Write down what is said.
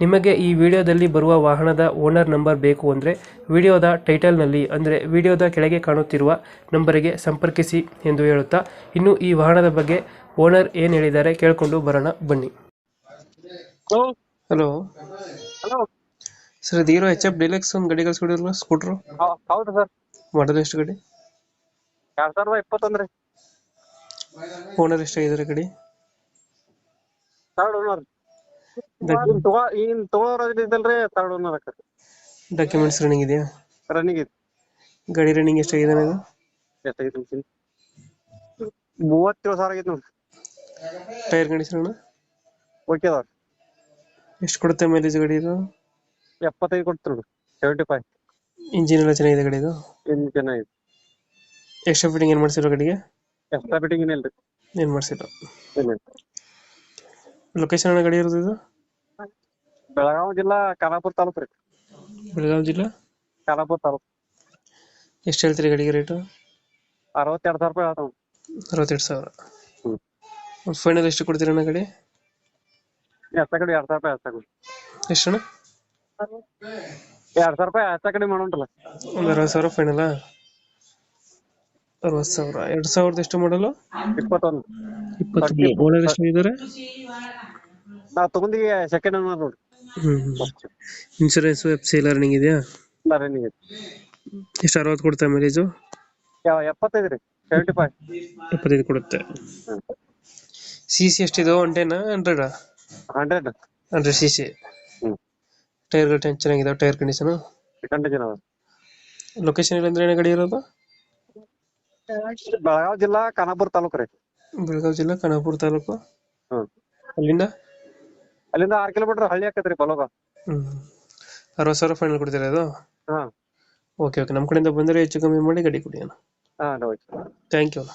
ನಿಮಗೆ ಈ ವಿಡಿಯೋದಲ್ಲಿ ಬರುವ ವಾಹನದ ಓನರ್ ನಂಬರ್ ಬೇಕು ಅಂದರೆ ವಿಡಿಯೋದ ಟೈಟಲ್ನಲ್ಲಿ ಅಂದರೆ ವಿಡಿಯೋದ ಕೆಳಗೆ ಕಾಣುತ್ತಿರುವ ನಂಬರಿಗೆ ಸಂಪರ್ಕಿಸಿ ಎಂದು ಹೇಳುತ್ತಾ ಇನ್ನು ಈ ವಾಹನದ ಬಗ್ಗೆ ಓನರ್ ಏನು ಹೇಳಿದ್ದಾರೆ ಕೇಳಿಕೊಂಡು ಬರೋಣ ಬನ್ನಿ. ಹಲೋ? ಹಲೋ? ಹಲೋ? ಸರ್ ಇದು ಹೀರೋ ಎಚ್ ಎಫ್ ಡಿಲೆಕ್ಸ್ ಒಂದು ಗಡಿ ಕಳ್ಸ್ಕೊಡಿರಲ್ಲ ಸ್ಕೂಟ್ರು? ಹೌದು ಸರ್. ಮಾಡೋದು ಎಷ್ಟು ಗಡಿ? ಎರಡ್ ಸಾವಿರದ ಇಪ್ಪತ್ತೊಂದ್ರಿ ಓನರ್ ಎಷ್ಟಾಗಿದ್ದಾರೆ ಗಡಿ? ತರ್ಡ್ ಓನರ್ ಈಗ ತಗೋ ತಗೋರೋದಿದ್ದಲ್ರಿ ತರ್ಡ್ ಓನರ್ ಆಕತಿ ಡಾಕ್ಯುಮೆಂಟ್ಸ್ ರನ್ನಿಂಗ್ ಇದೆಯಾ? ರನ್ನಿಂಗ್ ಐತಿ ಗಾಡಿ ರನ್ನಿಂಗ್ ಎಷ್ಟಾಗಿದೆ ಇದು ಎಷ್ಟಾಗೈತಿ ಅಂತೀನಿ ಮೂವತ್ತೇಳು ಸಾವಿರ ಆಗೈತಿ ನೋಡ್ರಿ ಟೈರ್ ಕಂಡೀಷನ್ ಓಕೆ ಅದಾವ. ಎಷ್ಟು ಕೊಡುತ್ತೆ ಮೈಲೇಜ್ ಗಾಡಿ ಇದು? ಎಪ್ಪತ್ತೈದು ಕೊಡ್ತೀವಿ ನೋಡ್ರಿ ಸೆವೆಂಟಿ ಫೈವ್ ಇಂಜಿನ್ ಎಲ್ಲ ಚೆನ್ನಾಗಿದೆ ಗಾಡಿ ಇದು? ಇನ್ ಚೆನ್ನಾಗೈತಿ ಎಕ್ಸ್ಟ್ರಾ ಫಿಟ್ಟಿಂಗ್ ಏನು ಮಾಡ್ಸಿರೋ ಗಾಡಿಗೆ? ಎಕ್ಸ್ಟ್ರಾ ಫಿಟ್ಟಿಂಗ್ ಏನಿಲ್ರಿ. ಏನು ಮಾಡ್ಸಿಲ್ಲ ಇಲ್ಲ ಲೊಕೇಶನ್ ಗಾಡಿ ಇರೋದು ಇದು? ಬೆಳಗಾವಿ ಜಿಲ್ಲಾ ಖಾನಾಪುರ ತಾಲೂಕು ರೀ. ಬೆಳಗಾವಿ ಜಿಲ್ಲಾ? ಖಾನಾಪುರ ತಾಲೂಕು. ಎಷ್ಟು ಹೇಳ್ತೀರಿ ಗಾಡಿಗೆ ರೇಟು ಅರವತ್ತೆರಡು ಸಾವಿರ ರೂಪಾಯಿ ಆತಾವ. ಅರವತ್ತೆರಡು ಸಾವಿರ. ಹ್ಮ್. ಫೈನಲ್ ಎಷ್ಟು ಕೊಡ್ತೀರಣ್ಣ ಗಾಡಿ? ಎಷ್ಟ ಕಡೆ ಎರಡ್ ಸಾವಿರ ರೂಪಾಯಿ ಎಷ್ಟ ಎಷ್ಟು ಅಣ್ಣ? ಎರಡ್ ಸಾವಿರ ರೂಪಾಯಿ ಎಷ್ಟ ಕಡೆ ಮಾಡೋಣ ಒಂದು ಅರವತ್ತು ಸಾವಿರ ಫೈನಲಾ ಅರವತ್ತು ಸಾವಿರ. ಎರಡು ಸಾವಿರದ ಎಷ್ಟು ಮಾಡಲು ಇಪ್ಪತ್ತೊಂದು. ಇಪ್ಪತ್ತು ಓನರ್ ಎಷ್ಟು ಇದ್ದಾರೆ ನಾ ತಗೊಂಡಿಗೆ ಸೆಕೆಂಡ್ ಓನರ್ ನೋಡಿ. ಹ್ಞೂ insurance F C learning running ಇದೆಯಾ? ಇಲ್ಲ ರನ್ನಿಂಗ್ ಐತಿ ಎಷ್ಟು ಅರವತ್ತು ಕೊಡ್ತಾ ಮೈಲೇಜು ಯಾವ ಎಪ್ಪತ್ತೈದು ರೀ. ಸೆವೆಂಟಿ ಫೈವ್ ಎಪ್ಪತ್ತೈದು ಕೊಡುತ್ತೆ. ಸಿ ಸಿ ಎಷ್ಟಿದೆ? One ten hundred hundred hundred C C tyre ಟೈರ್ಗಳು ಟೆನ್ ಚೆನ್ನಾಗಿದಾವೆ ಟೈರ್ ಕಂಡೀಷನ್ ಕಂಡೀಷನ್ ಲೊಕೇಶನ್ ಇಲ್ಲಂದ್ರೆ ಏನೇ ಗಾಡಿ ಇರೋದು? ಬೆಳಗಾವಿ ಜಿಲ್ಲಾ ಖಾನಾಪುರ ತಾಲೂಕು ರೀ. ಬೆಳಗಾವ್ ಜಿಲ್ಲಾ ಖಾನಾಪುರ ತಾಲೂಕು. ಹ್ಮ್. ಅಲ್ಲಿಂದ? ಅಲ್ಲಿಂದ ಆರ್ ಕಿಲೋಮೀಟರ್ ಹಳ್ಳಿ ಆಕತ್ರಿ ಬಲೋಗ ಹ್ಮ್. ಅರವತ್ತು ಸಾವಿರ ಫೈನಲ್ ಕೊಡ್ತೀರಾ ಅದು ಹಾ. ಓಕೆ ಓಕೆ ನಮ್ಮ ಕಡೆಯಿಂದ ಬಂದ್ರೆ ಹೆಚ್ಚು ಕಮ್ಮಿ ಮಾಡಿ ಗಾಡಿ ಕೊಡಿ ಅಣ್ಣ. ಹಾ ಥ್ಯಾಂಕ್ ಯು ಅಣ್ಣ.